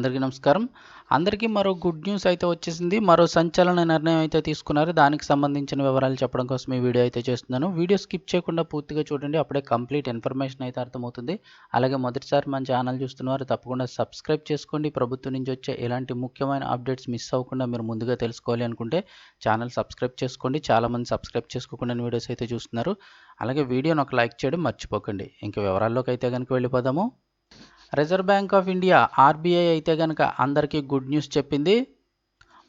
అందరికీ నమస్కారం. అందరికీ మరో గుడ్ న్యూస్ అయితే వచ్చేసింది. మరో సంచలన నిర్ణయం అయితే తీసుకున్నారు. దానికి సంబంధించిన వివరాలు చెప్పడం కోసం ఈ వీడియో అయితే చేస్తున్నాను. వీడియో స్కిప్ చేయకుండా పూర్తిగా చూడండి. అప్పుడే కంప్లీట్ ఇన్ఫర్మేషన్ అయితే అర్థమవుతుంది. అలాగే మొదటిసారి మన ఛానల్ చూస్తున్నవారు తప్పకుండా సబ్స్క్రైబ్ చేసుకోండి. ప్రభుత్వం నుంచి వచ్చే ఎలాంటి ముఖ్యమైన అప్డేట్స్ మిస్ అవ్వకుండా మీరు ముందుగా తెలుసుకోవాలి అనుకుంటే ఛానల్ సబ్స్క్రైబ్ చేసుకోండి. చాలామంది సబ్స్క్రైబ్ చేసుకోకుండా వీడియోస్ అయితే చూస్తున్నారు. అలాగే వీడియోని ఒక లైక్ చేయడం మర్చిపోకండి. ఇంకా వివరాల్లోకి అయితే కనుక వెళ్ళిపోదాము. Reserve bank of India RBI అయితే కనుక అందరికీ గుడ్ న్యూస్ చెప్పింది.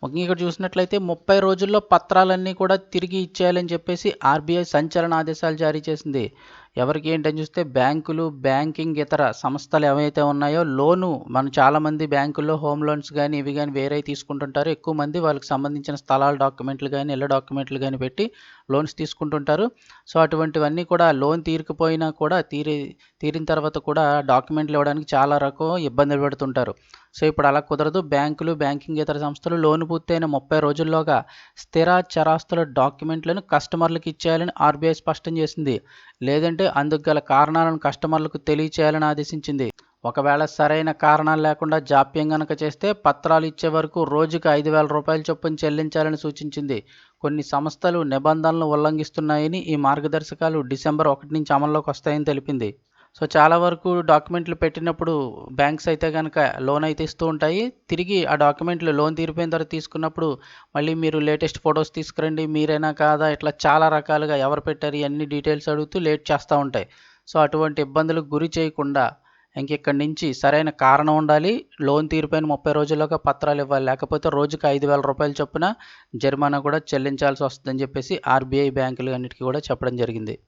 ముఖ్యంగా ఇక్కడ చూసినట్లయితే ముప్పై రోజుల్లో పత్రాలన్నీ కూడా తిరిగి ఇచ్చేయాలని చెప్పేసి ఆర్బీఐ సంచలన ఆదేశాలు జారీ చేసింది. ఎవరికి ఏంటని చూస్తే బ్యాంకులు బ్యాంకింగ్ ఇతర సంస్థలు ఏవైతే ఉన్నాయో లోను మనం చాలామంది బ్యాంకుల్లో హోమ్ లోన్స్ కానీ ఇవి కానీ వేరే తీసుకుంటుంటారు. ఎక్కువ మంది వాళ్ళకి సంబంధించిన స్థలాల డాక్యుమెంట్లు కానీ ఇళ్ళ డాక్యుమెంట్లు కానీ పెట్టి లోన్స్ తీసుకుంటుంటారు. సో అటువంటివన్నీ కూడా లోన్ తీరికపోయినా కూడా తీరి తీరిన తర్వాత కూడా డాక్యుమెంట్లు ఇవ్వడానికి చాలా రకం ఇబ్బందులు పెడుతుంటారు. సో ఇప్పుడు అలా కుదరదు. బ్యాంకులు బ్యాంకింగ్ ఇతర సంస్థలు లోన్ పూర్తయిన ముప్పై రోజుల్లోగా స్థిర చరాస్తుల డాక్యుమెంట్లను కస్టమర్లకు ఇచ్చేయాలని ఆర్బీఐ స్పష్టం చేసింది. లేదంటే అందుకు గల కారణాలను కస్టమర్లకు తెలియచేయాలని ఆదేశించింది. ఒకవేళ సరైన కారణాలు లేకుండా జాప్యం గనక చేస్తే పత్రాలు ఇచ్చే వరకు రోజుకు ఐదు వేల రూపాయల చొప్పున చెల్లించాలని సూచించింది. కొన్ని సంస్థలు నిబంధనలు ఉల్లంఘిస్తున్నాయని ఈ మార్గదర్శకాలు డిసెంబర్ ఒకటి నుంచి అమల్లోకి వస్తాయని తెలిపింది. సో చాలా వరకు డాక్యుమెంట్లు పెట్టినప్పుడు బ్యాంక్స్ అయితే కనుక లోన్ అయితే ఇస్తూ ఉంటాయి. తిరిగి ఆ డాక్యుమెంట్లు లోన్ తీరిపోయిన తర్వాత తీసుకున్నప్పుడు మళ్ళీ మీరు లేటెస్ట్ ఫొటోస్ తీసుకురండి. మీరైనా కాదా? ఇట్లా చాలా రకాలుగా ఎవరు పెట్టారు? ఇవన్నీ డీటెయిల్స్ అడుగుతూ లేట్ చేస్తూ ఉంటాయి. సో అటువంటి ఇబ్బందులకు గురి చేయకుండా ఇంకెక్కడి నుంచి సరైన కారణం ఉండాలి. లోన్ తీరిపోయిన ముప్పై రోజుల్లోగా పత్రాలు ఇవ్వాలి. లేకపోతే రోజుకి ఐదు వేల రూపాయల చొప్పున జరిమానా కూడా చెల్లించాల్సి వస్తుందని చెప్పేసి ఆర్బీఐ బ్యాంకులు అన్నిటికీ కూడా చెప్పడం జరిగింది.